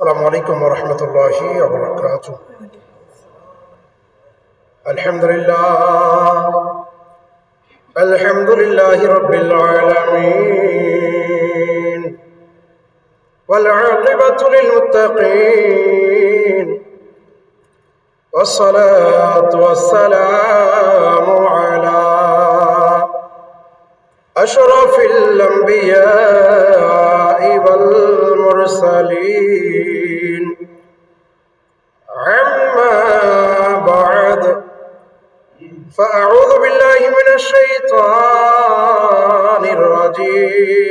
السلام عليكم ورحمة الله وبركاته. الحمد لله. الحمد لله رب العالمين. والعاقبة للمتقين. والصلاة والسلام على أشرف الأنبياء والمرسلين عما بعد. فأعوذ بالله من الشيطان الرجيم.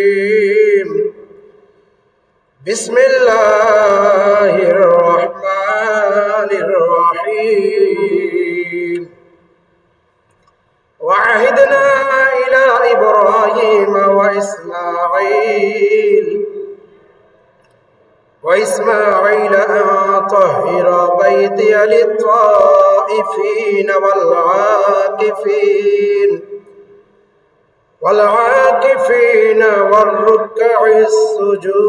بسم الله الرحمن الرحيم. وعهدنا إلى إبراهيم وإسماعيل. وإسماعيل أن طهر بيتي للطائفين والعاكفين والعاكفين والركع السجود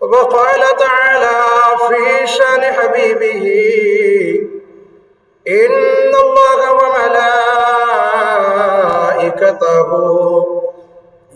وقال تعالى في شان حبيبه إن الله وملائكته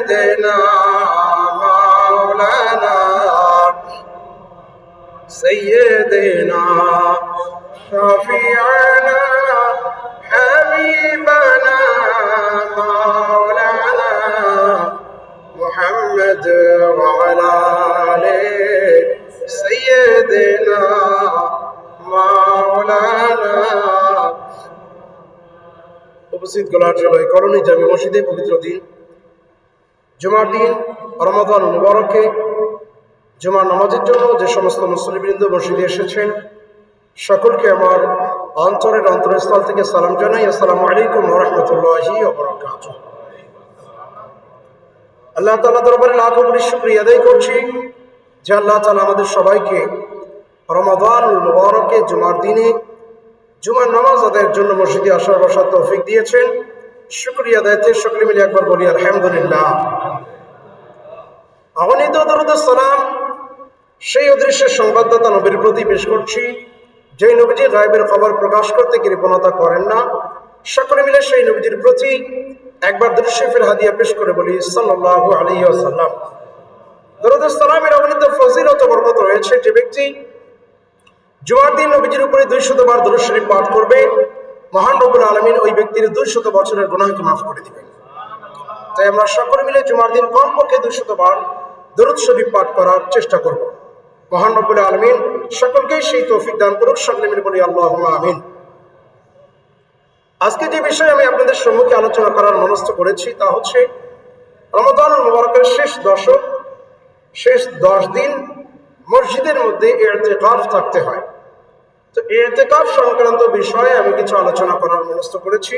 سيدنا مولانا سيدنا شفيعنا حبيبنا مولانا محمد وعلى آل سيدنا مولانا উপস্থিত গোলার সবাই করণী জামি মসজিদে পবিত্র দিন জুমার দিন, রমাদান মুবারকে, জুমার নামাজের জন্য যে সমস্ত মুসলিমবৃন্দ মসজিদে এসেছেন, সকলকে আমার অন্তরের অন্তরস্থল থেকে সালাম জানাই। আসসালামু আলাইকুম রহমতুল্লাহি আল্লাহ তালা দরবারে লাখ কোটি শুক্রিয়া আদায় করছি যে আল্লাহ তালা আমাদের সবাইকে রমাদান মুবারকে, জুমার দিনে জুমার নামাজ আদায়ের জন্য মসজিদে আসার বসার তৌফিক দিয়েছেন। শুক্রিয়া দায়িত্বে সকলে মিলে একবার বলি, আলহামদুলিল্লাহ। দরুদ সালাম সেই অদৃশ্যের সংবাদদাতা নবীর প্রতি পেশ করছি। যেই নবীজি গায়েবের খবর প্রকাশ করতে কৃপণতা করেন না, সকলে মিলে সেই নবীজির প্রতি একবার দৃশ্যের হাদিয়া পেশ করে বলি সাল্লাহ আলী আসাল্লাম দরুদ সালামের অগণিত ফজিলত বরকত রয়েছে যে ব্যক্তি জুমার দিন নবীজির উপরে দুই শতবার দরুদ পাঠ করবে, মহান রবুল আলমিন ওই ব্যক্তির দুই শত বছরের গুনাহকে মাফ করে দিবেন। তাই আমরা সকলে মিলে জুমার দিন কমপক্ষে দুই শতবার দরুদ শরীফ পাঠ করার চেষ্টা করব। মহান রবুল আলমিন সকলকেই সেই তৌফিক দান করুক সকলে মিলে বলি আল্লাহ আমিন। আজকে যে বিষয়ে আমি আপনাদের সম্মুখে আলোচনা করার মনস্থ করেছি তা হচ্ছে রমদান মুবারকের শেষ দশক, শেষ দশ দিন মসজিদের মধ্যে এতেকাফ থাকতে হয়। তো এতেকাফ সংক্রান্ত বিষয়ে আমি কিছু আলোচনা করার মনস্থ করেছি।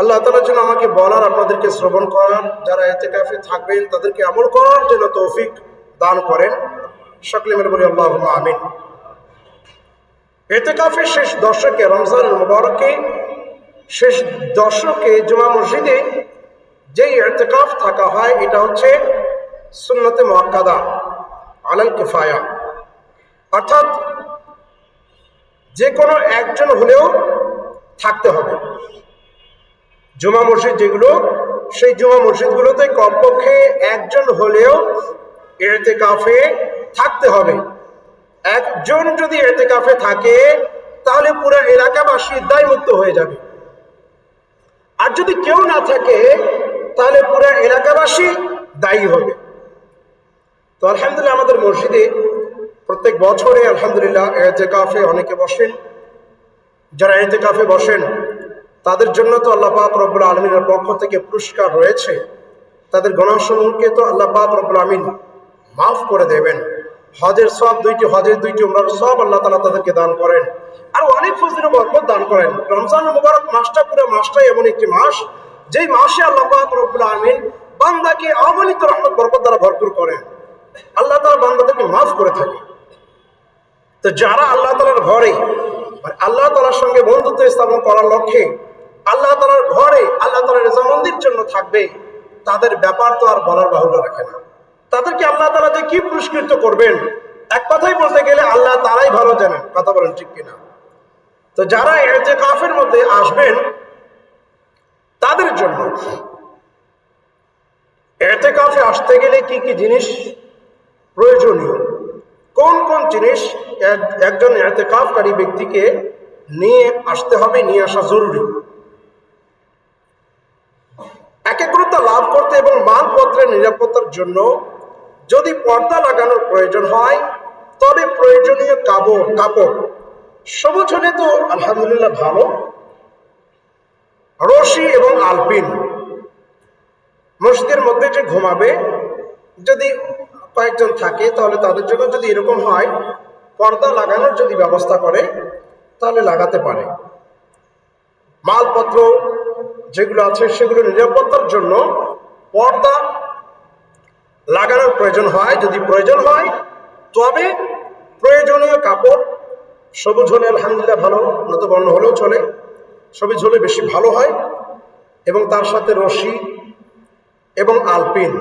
আল্লাহ তালার জন্য আমাকে বলার, আপনাদেরকে শ্রবণ করার, যারা এতেকাফে থাকবেন, তাদেরকে আমল করার জন্য তৌফিক দান করেন। সকলে মেরে বলি আল্লাহ আমিন। এতেকাফের শেষ দশকে, রমজান মুবারকে, শেষ দশকে জুমা মসজিদে যেই এতেকাফ থাকা হয়, এটা হচ্ছে সুন্নতে মোয়াক্কাদা আলাল কিফায়া। অর্থাৎ যে কোনো একজন হলেও থাকতে হবে। জুমা মসজিদ যেগুলো, সেই জুমা মসজিদগুলোতে কমপক্ষে একজন হলেও এতে কাফে থাকতে হবে। একজন যদি এতে কাফে থাকে, তাহলে পুরো এলাকাবাসী দায়মুক্ত হয়ে যাবে। আর যদি কেউ না থাকে, তাহলে পুরো এলাকাবাসী দায়ী হবে। তো আলহামদুলিল্লাহ আমাদের মসজিদে প্রত্যেক বছরে আলহামদুলিল্লাহ এতে কাফে অনেকে বসেন। যারা এতে কাফে বসেন তাদের জন্য তো আল্লাহ পাক রব্বুল আলমিনের পক্ষ থেকে পুরস্কার রয়েছে। তাদের গণাসমূহকে তো আল্লাহ পাক রব্বুল আলমিন মাফ করে দেবেন। হজের সব দুইটি, হজের দুইটি উমরার সব আল্লাহ তালা তাদেরকে দান করেন। আর অনেক ফজির বরকত দান করেন। রমজান মুবারক মাসটা পুরো মাসটাই এমন একটি মাস, যেই মাসে আল্লাহ পাক রব্বুল আমিন বান্দাকে অগণিত রহমত, বরকত দ্বারা ভরপুর করেন। আল্লাহ তালা বান্দাদেরকে মাফ করে থাকে। তো যারা আল্লাহ তালার ঘরে মানে আল্লাহ তালার সঙ্গে বন্ধুত্ব স্থাপন করার লক্ষ্যে আল্লাহ তালার ঘরে আল্লাহ তালার রেজামন্দির জন্য থাকবে, তাদের ব্যাপার তো আর বলার বাহুল্য রাখে না। তাদেরকে আল্লাহ তালা যে কি পুরস্কৃত করবেন, এক কথাই বলতে গেলে আল্লাহ তারাই ভালো জানেন, কথা বলেন ঠিক কিনা। তো যারা এতে কাফের মধ্যে আসবেন, তাদের জন্য এতে কাফে আসতে গেলে কি কি জিনিস প্রয়োজনীয়? কোন কোন জিনিস এক- একজন এতেকাফকারী ব্যক্তিকে নিয়ে আসতে হবে, নিয়ে আসা জরুরি? এবং মালপত্রের নিরাপত্তার জন্য যদি পর্দা লাগানোর প্রয়োজন হয়, তবে প্রয়োজনীয় কাপড় কাপড়। সবুজ হলে তো আলহামদুলিল্লাহ ভালো। রশি এবং আলপিন। মসজিদের মধ্যে যে ঘুমাবে, যদি কয়েকজন থাকে, তাহলে তাদের জন্য যদি এরকম হয়, পর্দা লাগানোর যদি ব্যবস্থা করে, তাহলে লাগাতে পারে। মালপত্র যেগুলো আছে, সেগুলো নিরাপত্তার জন্য পর্দা লাগানোর প্রয়োজন হয়, যদি প্রয়োজন হয়, তবে প্রয়োজনীয় কাপড়, সবুজ হলে আলহামদুলিল্লাহ ভালো নতবর্ণ হলেও চলে, সবুজ হলে বেশি ভালো হয়, এবং তার সাথে রশি এবং আলপিন।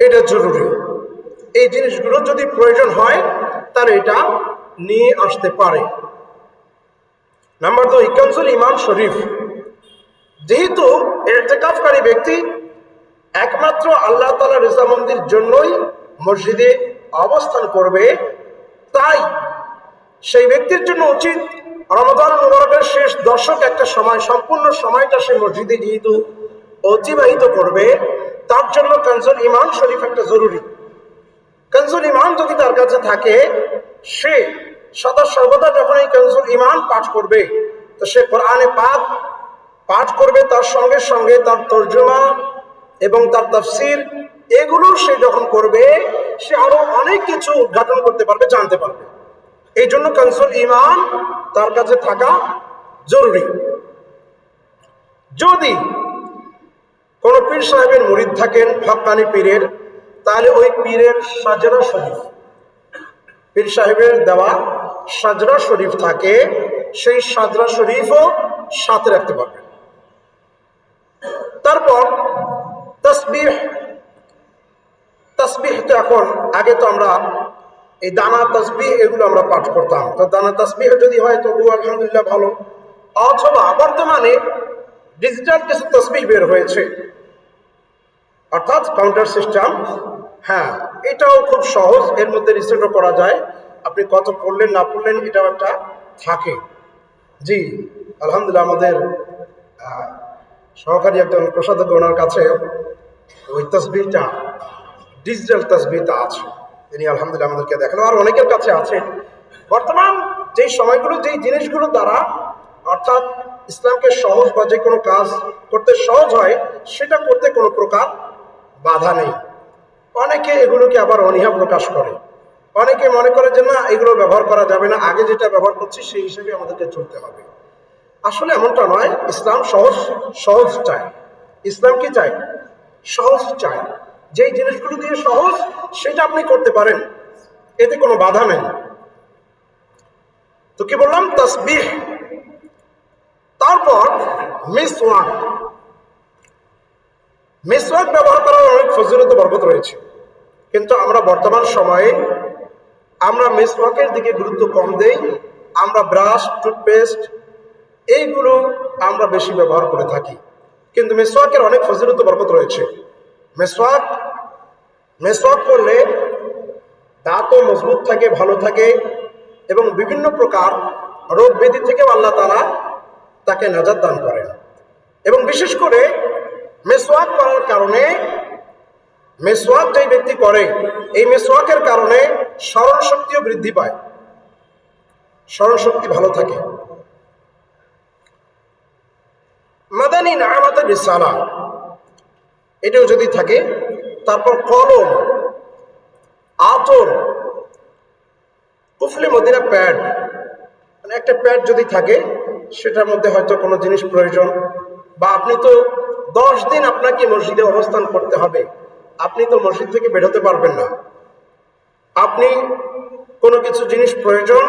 এটা জরুরি। এই জিনিসগুলো যদি প্রয়োজন হয়, তাহলে এটা নিয়ে আসতে পারে। নাম্বার দুই কনসুল ইমাম শরীফ। যেহেতু এরতেকাফকারী ব্যক্তি একমাত্র আল্লাহ তালা রেজামন্দির জন্যই মসজিদে অবস্থান করবে, তাই সেই ব্যক্তির জন্য উচিত রমজান মুবারকের শেষ দশক একটা সময়, সম্পূর্ণ সময়টা সে মসজিদে যেহেতু অতিবাহিত করবে। তার জন্য কনজুল ইমান শরীফ একটা জরুরি। কনজুল ইমান যদি তার কাছে থাকে, সে সদা সর্বদা যখন এই কনজুল ইমান পাঠ করবে, তো সে কোরআনে পাঠ পাঠ করবে তার সঙ্গে সঙ্গে তার তর্জমা এবং তার তফসির, এগুলো সে যখন করবে, সে আরও অনেক কিছু উদ্ঘাটন করতে পারবে, জানতে পারবে। এই জন্য কনসুল ইমান তার কাছে থাকা জরুরি। যদি কোন পীর সাহেবের মুরিদ থাকেন, হকানি পীরের, তাহলে ওই পীরের সাজরা শরীফ, পীর সাহেবের দেওয়া সাজরা শরীফ থাকে, সেই সাজরা শরীফও সাথে রাখতে পারবেন। তারপর তসবিহ। তসবিহ তো এখন, আগে তো আমরা এই দানা তসবিহ এগুলো আমরা পাঠ করতাম। তো দানা তসবিহ যদি হয় তবু আলহামদুলিল্লাহ ভালো। অথবা বর্তমানে ডিজিটাল কিছু তসবিহ বের হয়েছে। অর্থাৎ কাউন্টার সিস্টেম হ্যাঁ এটাও খুব সহজ, এর মধ্যে রিসেটও করা যায়। আপনি কত পড়লেন, না পড়লেন, এটাও একটা থাকে। জি, আলহামদুলিল্লাহ আমাদের সহকারী একজন কোষাধ্যক্ষ ওনার কাছে ওই তসবিরটা ডিজিটাল তসবিরটা আছে। তিনি আলহামদুলিল্লাহ আমাদেরকে দেখাল আর অনেকের কাছে আছে। বর্তমান যেই সময়গুলো, যেই জিনিসগুলো দ্বারা অর্থাৎ ইসলামকে সহজ বা যে কোনো কাজ করতে সহজ হয়, সেটা করতে কোনো প্রকার বাধা নেই। অনেকে এগুলোকে আবার অনীহা প্রকাশ করে। অনেকে মনে করে যে, না, এগুলো ব্যবহার করা যাবে না। আগে যেটা ব্যবহার করছি, সেই হিসেবে আমাদেরকে চলতে হবে। আসলে এমনটা নয়, ইসলাম সহজ সহজ চায় ইসলাম কি চায় সহজ চায় যেই জিনিসগুলো দিয়ে সহজ, সেটা আপনি করতে পারেন। এতে কোনো বাধা নেই। তো কি বললাম? তসবিহ। তারপর মিসওয়াক। মিসওয়াক ব্যবহার করার অনেক ফজিলত বরকত রয়েছে। কিন্তু আমরা বর্তমান সময়ে আমরা মিসওয়াকের দিকে গুরুত্ব কম দেই। আমরা ব্রাশ, টুথপেস্ট এইগুলো আমরা বেশি ব্যবহার করে থাকি। কিন্তু মেসওয়াকের অনেক ফজিলত বরকত রয়েছে। মেসওয়াক মেসওয়াক করলে দাঁতও মজবুত থাকে, ভালো থাকে এবং বিভিন্ন প্রকার রোগ ব্যাধি থেকেও আল্লাহ তালা তাকে নাজাদ দান করেন। এবং বিশেষ করে মেসওয়াক করার কারণে, মেসওয়াক যেই ব্যক্তি করে, এই মেসওয়াকের কারণে স্মরণ শক্তিও বৃদ্ধি পায়। স্মরণ শক্তি ভালো থাকে। এটাও যদি থাকে, তারপর কলম, আতর কুফলি মদিনা প্যাড মানে একটা প্যাড যদি থাকে, সেটার মধ্যে হয়তো কোনো জিনিস প্রয়োজন। বা আপনি তো দশ দিন আপনাকে মসজিদে অবস্থান করতে হবে। আপনি তো মসজিদ থেকে বেরোতে পারবেন না। আপনি কোনো কিছু জিনিস প্রয়োজন,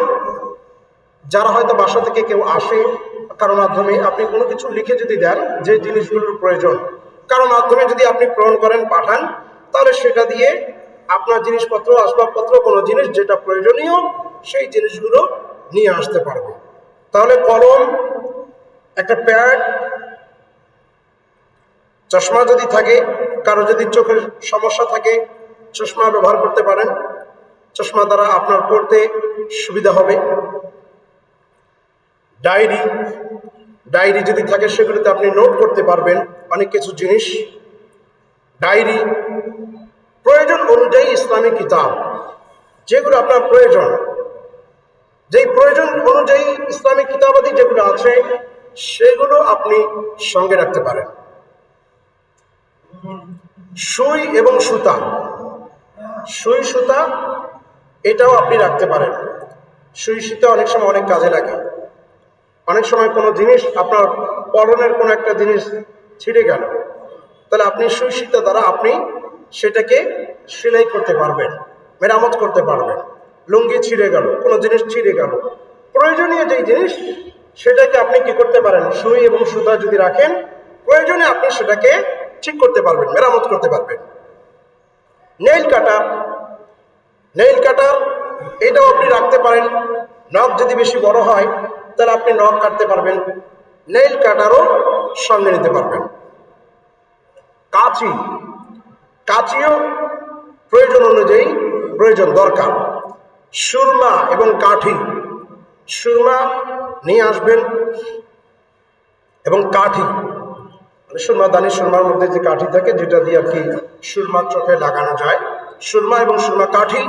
যারা হয়তো বাসা থেকে কেউ আসে কারও মাধ্যমে আপনি কোনো কিছু লিখে যদি দেন, যে জিনিসগুলোর প্রয়োজন, কারও মাধ্যমে যদি আপনি প্রেরণ করেন, পাঠান, তাহলে সেটা দিয়ে আপনার জিনিসপত্র, আসবাবপত্র, কোনো জিনিস যেটা প্রয়োজনীয়, সেই জিনিসগুলো নিয়ে আসতে পারবে। তাহলে কলম, একটা প্যাড, চশমা যদি থাকে, কারও যদি চোখের সমস্যা থাকে, চশমা ব্যবহার করতে পারেন। চশমা দ্বারা আপনার পড়তে সুবিধা হবে। ডায়েরি ডায়েরি যদি থাকে সেগুলোতে আপনি নোট করতে পারবেন অনেক কিছু জিনিস। ডায়েরি প্রয়োজন অনুযায়ী ইসলামী কিতাব, যেগুলো আপনার প্রয়োজন। যেই প্রয়োজন অনুযায়ী ইসলামী কিতাবাদি যেগুলো আছে, সেগুলো আপনি সঙ্গে রাখতে পারেন। সুই এবং সুতা, সুই সুতা এটাও আপনি রাখতে পারেন। সুই সুতা অনেক সময় অনেক কাজে লাগে। অনেক সময় কোনো জিনিস আপনার পরনের কোনো একটা জিনিস ছিঁড়ে গেল। তাহলে আপনি সুতা দ্বারা আপনি সেটাকে সেলাই করতে পারবেন, মেরামত করতে পারবেন। লুঙ্গি ছিঁড়ে গেল, কোনো জিনিস ছিঁড়ে গেল। প্রয়োজনীয় যেই জিনিস, সেটাকে আপনি কি করতে পারেন? সুই এবং সুতা যদি রাখেন, প্রয়োজনে আপনি সেটাকে ঠিক করতে পারবেন, মেরামত করতে পারবেন। নেইল কাটার নেইল কাটার, এটাও আপনি রাখতে পারেন। নখ যদি বেশি বড় হয় তাহলে আপনি নখ কাটতে পারবেন নেইল কাটারও সঙ্গে নিতে পারবেন। কাঁচি, কাঁচিও প্রয়োজন অনুযায়ী প্রয়োজন দরকার। সুরমা এবং কাঠি, সুরমা নিয়ে আসবেন এবং কাঠি। মানে সুরমা, দানি সুরমার মধ্যে যে কাঠি থাকে, যেটা দিয়ে আর কি সুরমার চোখে লাগানো যায়। সুরমা এবং সুরমা কাঠি,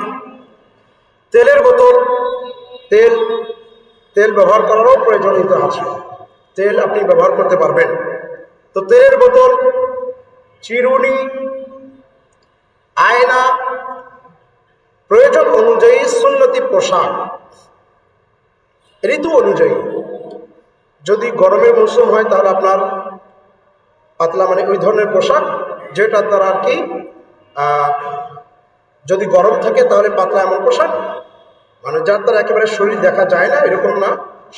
তেলের বোতল, তেল তেল ব্যবহার করারও প্রয়োজনীয়তা আছে। তেল আপনি ব্যবহার করতে পারবেন। তো তেলের বোতল, চিরুনি, আয়না, প্রয়োজন অনুযায়ী সুন্নতি পোশাক, ঋতু অনুযায়ী। যদি গরমের মৌসুম হয় তাহলে আপনার পাতলা মানে ওই ধরনের পোশাক, যেটার দ্বারা আর কি যদি গরম থাকে তাহলে পাতলা এমন পোশাক মানে যার দ্বারা একেবারে শরীর দেখা যায় না, এরকম না,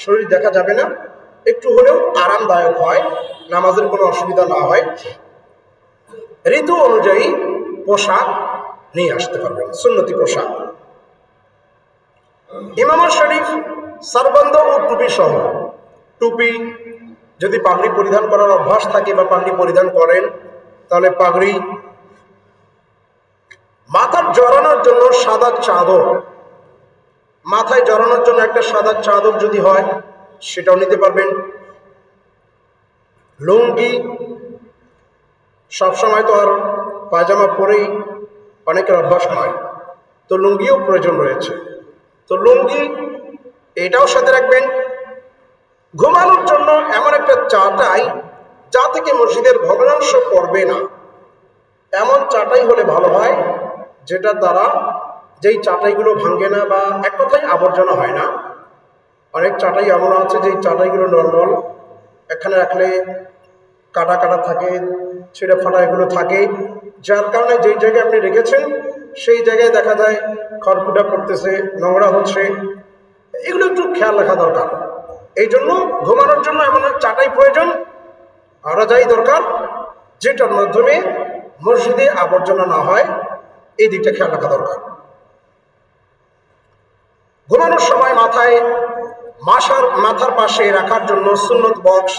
শরীর দেখা যাবে না, একটু হলেও আরামদায়ক হয়, নামাজের কোনো অসুবিধা না হয়। ঋতু অনুযায়ী পোশাক নিয়ে আসতে পারবেন, সুন্নতি পোশাক। ইমাম শরীফ, সারবন্ধ ও টুপি সহ, টুপি যদি পাগড়ি পরিধান করার অভ্যাস থাকে বা পাগড়ি পরিধান করেন, তাহলে পাগড়ি মাথার জড়ানোর জন্য সাদা চাদর মাথায় জড়ানোর জন্য একটা সাদা চাদর যদি হয়, সেটাও নিতে পারবেন। লুঙ্গি সবসময় তো আর পায়জামা পরেই অনেকের অভ্যাস হয়, তো লুঙ্গিও প্রয়োজন রয়েছে। তো লুঙ্গি, এটাও সাথে রাখবেন। ঘুমানোর জন্য এমন একটা চাটাই, যা থেকে মসজিদের ভগ্নাংশ পড়বে না। এমন চাটাই হলে ভালো হয়, যেটার দ্বারা যেই চাটাইগুলো ভাঙ্গে না বা এক কথায় আবর্জনা হয় না, অনেক চাটাই এমন আছে যেই চাটাইগুলো নর্মাল, এখানে রাখলে কাটা কাটা থাকে, ছিঁড়ে ফাটা এগুলো থাকে। যার কারণে যেই জায়গায় আপনি রেখেছেন, সেই জায়গায় দেখা যায় খড়কুটা পড়তেছে, নোংরা হচ্ছে। এগুলো একটু খেয়াল রাখা দরকার। এই জন্য ঘুমানোর জন্য এমন চাটাই প্রয়োজন, আরও যাই দরকার, যেটার মাধ্যমে মসজিদে আবর্জনা না হয়, এই দিকটা খেয়াল রাখা দরকার। ঘুমানোর সময় মাথায় মাসার মাথার পাশে রাখার জন্য সুন্নত বক্স।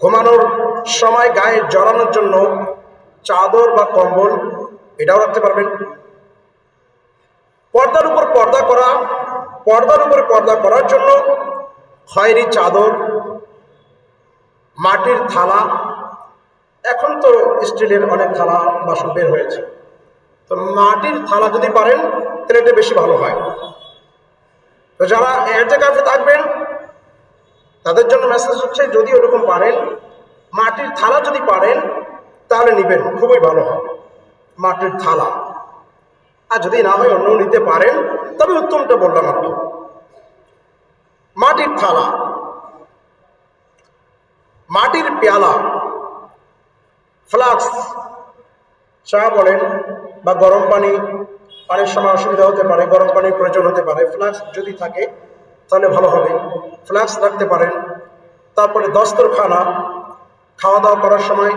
ঘুমানোর সময় গায়ে জড়ানোর জন্য চাদর বা কম্বল এটাও রাখতে পারবেন। পর্দার উপর পর্দা করা, পর্দার উপর পর্দা করার জন্য খয়েরি চাদর, মাটির থালা। এখন তো স্টিলের অনেক থালা বাসন বের হয়েছে। তো মাটির থালা যদি পারেন, তাহলে এটা বেশি ভালো হয়। তো যারা এতে কাছে থাকবেন, তাদের জন্য মেসেজ হচ্ছে, যদি ওরকম পারেন, মাটির থালা যদি পারেন, তাহলে নিবেন, খুবই ভালো হবে মাটির থালা। আর যদি না হয় অন্য নিতে পারেন, তবে উত্তমটা বললাম আর মাটির থালা। মাটির পেয়ালা। ফ্লাক্স। চা বলেন বা গরম পানি অনেক সময় অসুবিধা হতে পারে, গরম পানির প্রয়োজন হতে পারে, ফ্লাক্স যদি থাকে, তাহলে ভালো হবে। ফ্লাক্স রাখতে পারেন। তারপরে দস্তরখানা খাওয়া দাওয়া করার সময়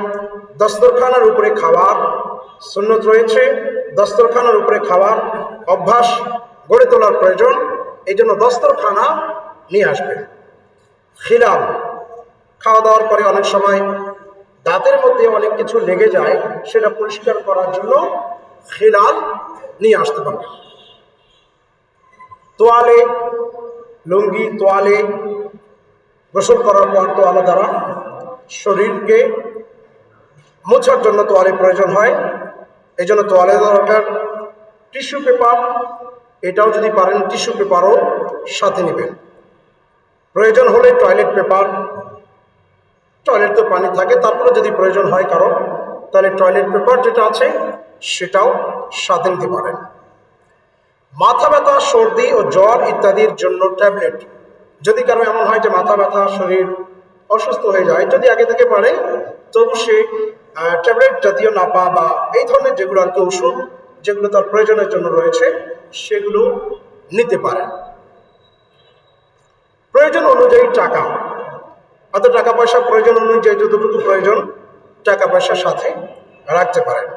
দস্তরখানার উপরে খাওয়ার সুন্নত রয়েছে, দস্তরখানার উপরে খাওয়ার অভ্যাস গড়ে তোলার প্রয়োজন, এই জন্য দস্তরখানা নিয়ে আসবেন। খিলাম খাওয়া দাওয়ার পরে অনেক সময় দাঁতের মধ্যে অনেক কিছু লেগে যায়, সেটা পরিষ্কার করার জন্য খিলাল নিয়ে আসতে পারবে। তোয়ালে, লুঙ্গি তোয়ালে গোসল করার পর তোয়ালা দ্বারা শরীরকে মোছার জন্য তোয়ালে প্রয়োজন হয়। এই জন্য তোয়ালে দরকার টিস্যু পেপার। এটাও যদি পারেন টিস্যু পেপারও সাথে নেবেন। প্রয়োজন হলে টয়লেট পেপার, টয়লেট তো পানি থাকে তারপরে যদি প্রয়োজন হয় কারও, তাহলে টয়লেট পেপার যেটা আছে সেটাও সাথে নিতে পারেন মাথা ব্যথা, সর্দি ও জ্বর ইত্যাদির জন্য ট্যাবলেট। যদি কারও এমন হয় যে মাথা ব্যথা, শরীর অসুস্থ হয়ে যায়, যদি আগে থেকে পারে তবু সে ট্যাবলেট জাতীয় নাপা বা এই ধরনের যেগুলো আর কি ওষুধ, যেগুলো তার প্রয়োজনের জন্য রয়েছে, সেগুলো নিতে পারে প্রয়োজন অনুযায়ী টাকা। অত টাকা পয়সা প্রয়োজন অনুযায়ী যতটুকু প্রয়োজন, টাকা পয়সার সাথে রাখতে পারেন।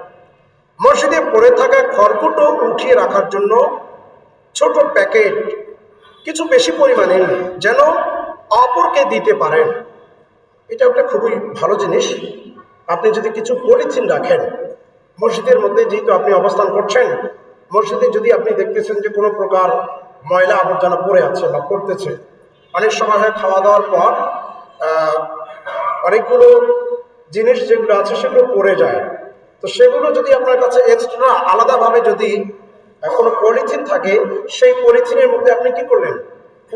মসজিদে পড়ে থাকা খড়কুটো উঠিয়ে রাখার জন্য ছোট প্যাকেট কিছু বেশি পরিমাণে যেন অপরকে দিতে পারেন। এটা একটা খুবই ভালো জিনিস। আপনি যদি কিছু পলিথিন রাখেন, মসজিদের মধ্যে যেহেতু আপনি অবস্থান করছেন, মসজিদে যদি আপনি দেখতেছেন যে কোনো প্রকার ময়লা আবর্জনা পড়ে আছে বা পড়তেছে, অনেক সময় হয় খাওয়া দাওয়ার পর অনেকগুলো জিনিস যেগুলো আছে সেগুলো পড়ে যায়। তো সেগুলো যদি আপনার কাছে এক্সট্রা আলাদাভাবে যদি কোনো পলিথিন থাকে, সেই পলিথিনের মধ্যে আপনি কি করলেন?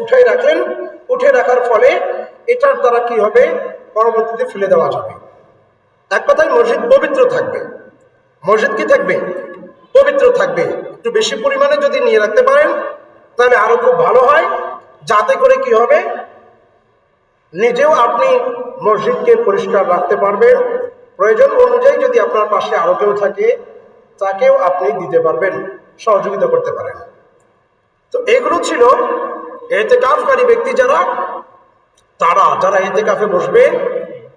উঠাই রাখলেন। উঠে রাখার ফলে এটার দ্বারা কি হবে? পরবর্তীতে ফেলে দেওয়া যাবে। এক কথায় মসজিদ পবিত্র থাকবে। মসজিদ কি থাকবে? পবিত্র থাকবে। একটু বেশি পরিমাণে যদি নিয়ে রাখতে পারেন, তাহলে আরও খুব ভালো হয়। যাতে করে কি হবে? নিজেও আপনি মসজিদকে পরিষ্কার রাখতে পারবেন। প্রয়োজন অনুযায়ী যদি আপনার পাশে আরও কেউ থাকে, তাকেও আপনি দিতে পারবেন, সহযোগিতা করতে পারেন। তো এগুলো ছিল এতে কাফকারী ব্যক্তি যারা, তারা যারা এতে কাফে বসবে,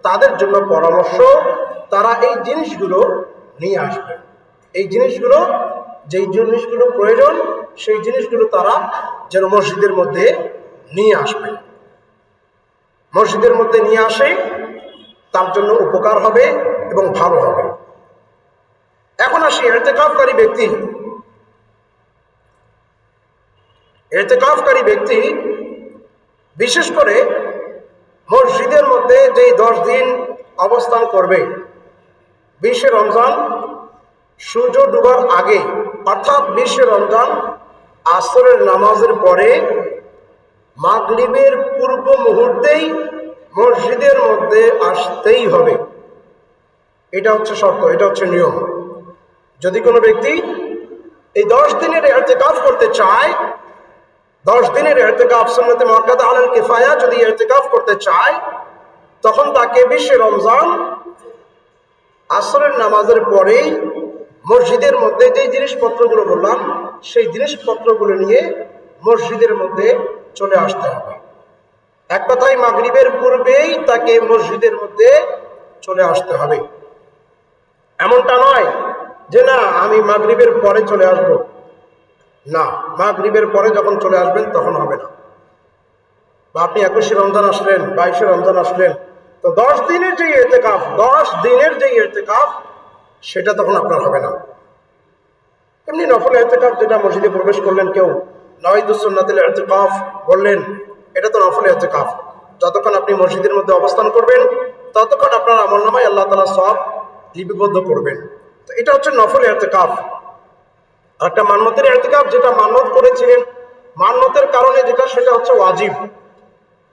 তাদের জন্য পরামর্শ, তারা এই জিনিসগুলো নিয়ে আসবে। এই জিনিসগুলো, যেই জিনিসগুলো প্রয়োজন, সেই জিনিসগুলো তারা যেন মসজিদের মধ্যে নিয়ে আসবে। মসজিদের মধ্যে নিয়ে আসে, তার জন্য উপকার হবে এবং ভালো হবে। এখন আসি, এতেকাফকারী ব্যক্তি। এতেকাফকারী ব্যক্তি, বিশেষ করে মসজিদের মধ্যে যেই দশ দিন অবস্থান করবে, বিশে রমজান, সূর্য ডুবার আগে, অর্থাৎ বিশে রমজান, আসরের নামাজের পরে মাগরিবের পূর্ব মুহূর্তেই মসজিদের মধ্যে আসতেই হবে। এটা হচ্ছে শর্ত, এটা হচ্ছে নিয়ম। যদি কোনো ব্যক্তি এই দশ দিনের এতেকাফ করতে চায়, দশ দিনের এতেকাফ সুন্নতে মক্কাদা আলাল কিফায়া যদি এতেকাফ করতে চায়, তখন তাকে বিশে রমজান, আসরের নামাজের পরেই মসজিদের মধ্যে যে জিনিসপত্রগুলো বললাম, সেই জিনিসপত্রগুলো নিয়ে মসজিদের মধ্যে চলে আসতে হবে। এক কথায় মাগরিবের পূর্বেই তাকে মসজিদের মধ্যে চলে আসতে হবে। এমনটা নয় যে না, আমি মাগরিবের পরে চলে আসব। না, মাগরিবের পরে যখন চলে আসবেন তখন হবে না। বা আপনি একুশে রমজান আসলেন, বাইশে রমজান আসলেন, তো দশ দিনের যে এতেকাফ দশ দিনের যে এতেকাফ সেটা তখন আপনার হবে না। এমনি নফল এতেকাফ যেটা মসজিদে প্রবেশ করলেন কেউ নয়দুসন্নাতিল এতেকাফ বললেন, এটা তো নফল এতেকাফ যতক্ষণ আপনি মসজিদের মধ্যে অবস্থান করবেন, ততক্ষণ আপনার আমল নামায় আল্লাহ তালা সব লিপিবদ্ধ করবেন। তো এটা হচ্ছে নফল এতেকাফ। আর একটা মান্যতের এতেকাফ যেটা মান্যত করেছিলেন মান্যতের কারণে যেটা, সেটা হচ্ছে ওয়াজিব।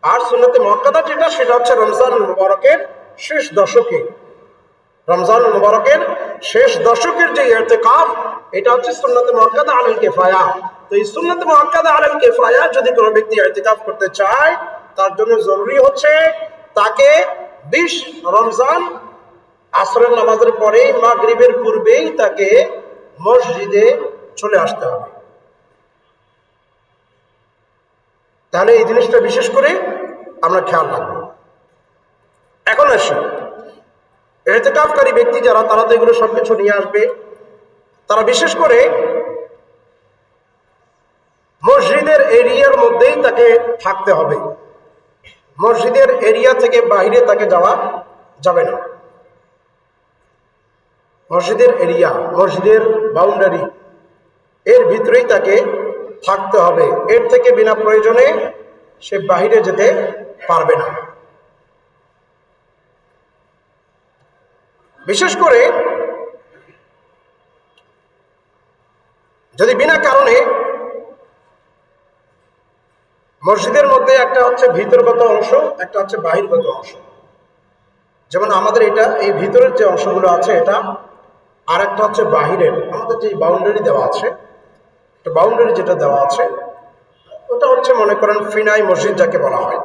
আর সুন্নতে মক্কাদা যেটা, সেটা হচ্ছে রমজান মুবারকের শেষ দশকে। রমজান মুবারকের শেষ দশকের যে এতেকাফ, এটা হচ্ছে সুন্নতে মহাক্কাদা আলম কেফায়া। তো এই সুন্নতে মহাক্কাদা আলম কেফায়া যদি কোনো ব্যক্তি এতেকাফ করতে চায়, তার জন্য জরুরি হচ্ছে তাকে বিশ রমজান আসরের নামাজের পরেই মাগরিবের পূর্বেই তাকে মসজিদে চলে আসতে হবে। তাহলে এই জিনিসটা বিশেষ করে আমরা খেয়াল রাখব। এখন আসি। এতেকাফকারী ব্যক্তি যারা, তারা তো এগুলো সবকিছু নিয়ে আসবে। তারা বিশেষ করে মসজিদের এরিয়ার মধ্যেই তাকে থাকতে হবে। মসজিদের এরিয়া থেকে বাইরে তাকে যাওয়া যাবে না। মসজিদের এরিয়া, মসজিদের বাউন্ডারি এর ভিতরেই তাকে থাকতে হবে। এর থেকে বিনা প্রয়োজনে সে বাহিরে যেতে পারবে না। বিশেষ করে যদি বিনা কারণে মসজিদের মধ্যে একটা হচ্ছে ভিতরগত অংশ, একটা হচ্ছে বাহিরগত অংশ। যেমন আমাদের এটা, এই ভিতরের যে অংশগুলো আছে, এটা আর একটা হচ্ছে বাহিরের, আমাদের যে বাউন্ডারি দেওয়া আছে বাউন্ডারি যেটা দেওয়া আছে, ওটা হচ্ছে মনে করেন ফিনাই মসজিদ যাকে বলা হয়।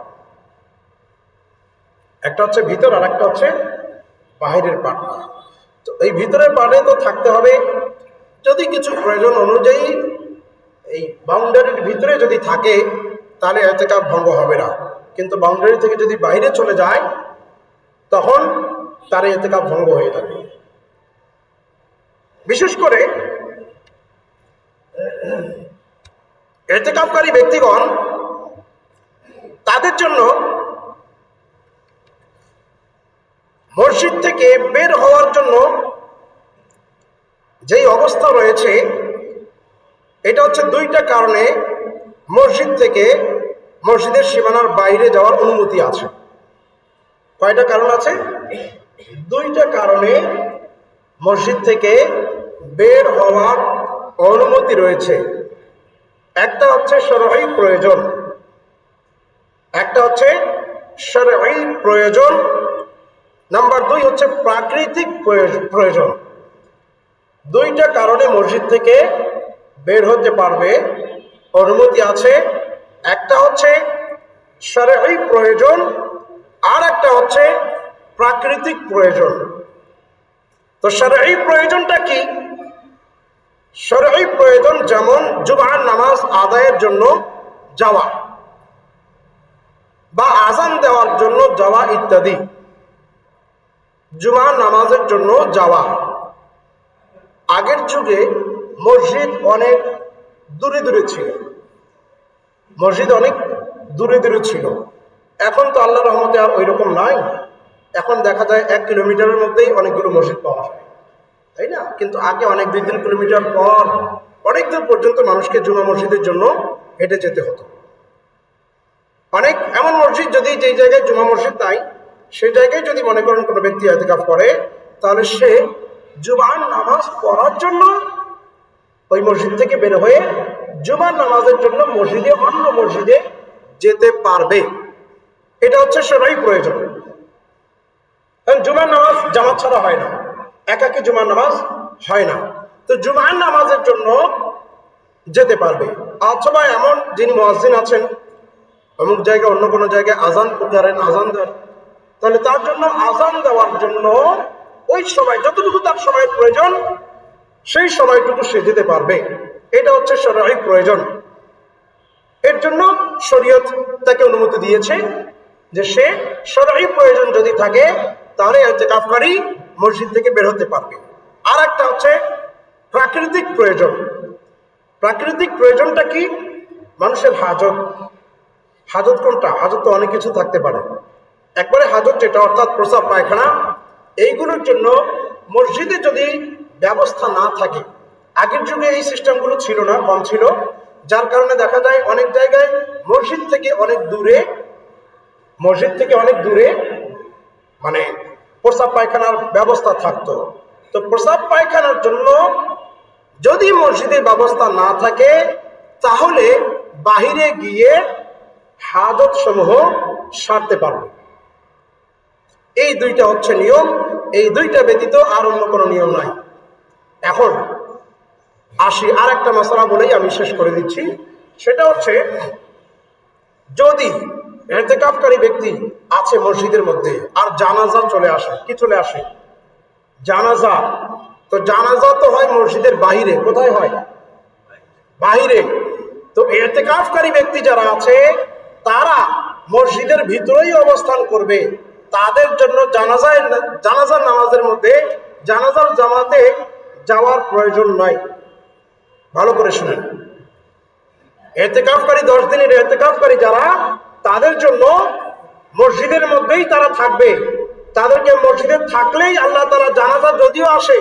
একটা হচ্ছে ভিতর আর একটা হচ্ছে বাহিরের পাটটা তো এই ভিতরের পাটে তো থাকতে হবে, যদি কিছু প্রয়োজন অনুযায়ী এই বাউন্ডারির ভিতরে যদি থাকে, তাহলে এতেকাপ ভঙ্গ হবে না। কিন্তু বাউন্ডারি থেকে যদি বাইরে চলে যায়, তখন তার এতেকাপ ভঙ্গ হয়ে যাবে। বিশেষ করে এতেকাপকারী ব্যক্তিগণ তাদের জন্য মসজিদ থেকে বের হওয়ার জন্য যেই অবস্থা রয়েছে, এটা হচ্ছে দুইটা কারণে মসজিদ থেকে মসজিদের সীমানার বাইরে যাওয়ার অনুমতি আছে। কয়টা কারণ আছে? দুইটা কারণে মসজিদ থেকে বের হওয়ার অনুমতি রয়েছে। একটা হচ্ছে সরহী প্রয়োজন। একটা হচ্ছে সরহী প্রয়োজন। নাম্বার দুই হচ্ছে প্রাকৃতিক প্রয়োজন। দুইটা কারণে মসজিদ থেকে বের হতে পারবে। অনুমতি আছে। একটা হচ্ছে সরহী প্রয়োজন। আর একটা হচ্ছে প্রাকৃতিক প্রয়োজন। তো সরহী প্রয়োজনটা কি? সরহী প্রয়োজন যেমন জুমার নামাজ আদায়ের জন্য যাওয়া বা আজান দেওয়ার জন্য যাওয়া ইত্যাদি। জুমার নামাজের জন্য যাওয়া। আগের যুগে মসজিদ অনেক দূরে দূরে ছিল। মসজিদ অনেক দূরে দূরে ছিল। এখন তো আল্লাহ রহমতে আর ওই রকম নাই। এখন দেখা যায় এক কিলোমিটারের মধ্যেই অনেকগুলো মসজিদ পাওয়া যায়। তাই না? কিন্তু আগে অনেক দুই, তিন কিলোমিটার পর অনেক দূর পর্যন্ত মানুষকে জুমা মসজিদের জন্য হেঁটে যেতে হতো। অনেক এমন মসজিদ যদি যেই জায়গায় জুমা মসজিদ নাই, সেই জায়গায় যদি মনে করেন কোনো ব্যক্তি এতেকাফ করে, তাহলে সে জুমার নামাজ পড়ার জন্য ওই মসজিদ থেকে বের হয়ে জুমার নামাজের জন্য মসজিদে, অন্য মসজিদে যেতে পারবে। এটা হচ্ছে সেটাই প্রয়োজন। কারণ জুমার নামাজ জামাত ছাড়া হয় না। একাকি জুমার নামাজ হয় না। তো জুমার নামাজের জন্য যেতে পারবে। অথবা এমন যিনি মহাজিন আছেন, অমুক জায়গায় অন্য কোনো জায়গায় আজান করেন আজান দেন, তাহলে তার জন্য আজান দেওয়ার জন্য ওই সময় যতটুকু তার সময়ের প্রয়োজন, সেই সময়টুকু সে যেতে পারবে। এটা হচ্ছে সরাই প্রয়োজন। এর জন্য শরীয়ত তাকে অনুমতি দিয়েছে যে সে সরাই প্রয়োজন যদি থাকে, তাহলে কাফকারী মসজিদ থেকে বের হতে পারবে। আর একটা হচ্ছে প্রাকৃতিক প্রয়োজন। প্রাকৃতিক প্রয়োজনটা কি? মানুষের হাজত। হাজত কোনটা? হাজত তো অনেক কিছু থাকতে পারে। একবারে হাজত যেটা, অর্থাৎ প্রসাব, পায়খানা, এইগুলোর জন্য মসজিদে যদি ব্যবস্থা না থাকে, আগের যুগে এই সিস্টেমগুলো ছিল না, কম ছিল, যার কারণে দেখা যায় অনেক জায়গায় মসজিদ থেকে অনেক দূরে, মসজিদ থেকে অনেক দূরে মানে প্রসাব পায়খানার ব্যবস্থা থাকতো। তো প্রসাব পায়খানার জন্য যদি মসজিদের ব্যবস্থা না থাকে, তাহলে বাহিরে গিয়ে হাজত সমূহ সারতে পারবে। এই দুইটা হচ্ছে নিয়ম, এই দুইটা ব্যতীত আর অন্য কোনো নিয়ম নাই। এখন আসি আর একটা মশলা বলেই আমি শেষ করে দিচ্ছি। সেটা হচ্ছে যদি এতেকাফকারী ব্যক্তি আছে মসজিদের মধ্যে, আর জানাজা চলে আসে। কি চলে আসে? জানাজা। তো জানাজা তো হয় মসজিদের বাহিরে, কোথায় হয়? বাহিরে। তো এতেকাফকারী ব্যক্তি যারা আছে, তারা মসজিদের ভিতরেই অবস্থান করবে। তাদের জন্য জানাজায়, জানাজার নামাজের মধ্যে, জানাজার জামাতে যাওয়ার প্রয়োজন নয় ভালো করে শুনেন। এতেকাফকারী দশ দিনের এতেকাফকারী যারা তাদের জন্য মসজিদের মধ্যেই তারা থাকবে। তাদেরকে মসজিদে থাকলেই আল্লাহ তারা জানাজা যদিও আসে,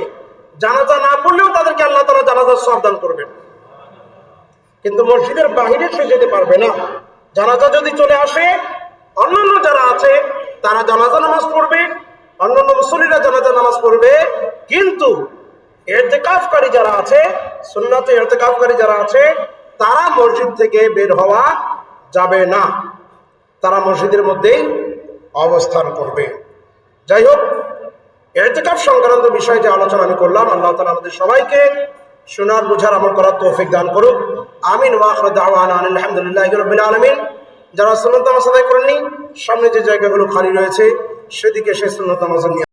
জানাজা না পড়লেও তাদেরকে আল্লাহ তারা জানাজার সাবধান করবেন। কিন্তু মসজিদের বাহিরে সে যেতে পারবে না। জানাজা যদি চলে আসে, অন্যান্য যারা আছে, তারা জানাজা নামাজ পড়বে, অন্যান্য মুসলিরা জানাজা নামাজ পড়বে। কিন্তু এতেকাফকারী যারা আছে, সুন্নাতে এতেকাফকারী যারা আছে, তারা মসজিদ থেকে বের হওয়া যাবে না। তারা মসজিদের মধ্যেই অবস্থান করবে। যাই হোক এতেকাপ সংক্রান্ত বিষয়ে যে আলোচনা আমি করলাম, আল্লাহ তালা আমাদের সবাইকে সোনার বোঝার, আমল করার তৌফিক দান করুক। আমিন আলমিন। যারা সুন্নত আদায় করেননি, সামনে যে জায়গাগুলো খালি রয়েছে, সেদিকে সে সুন্নত নিয়ে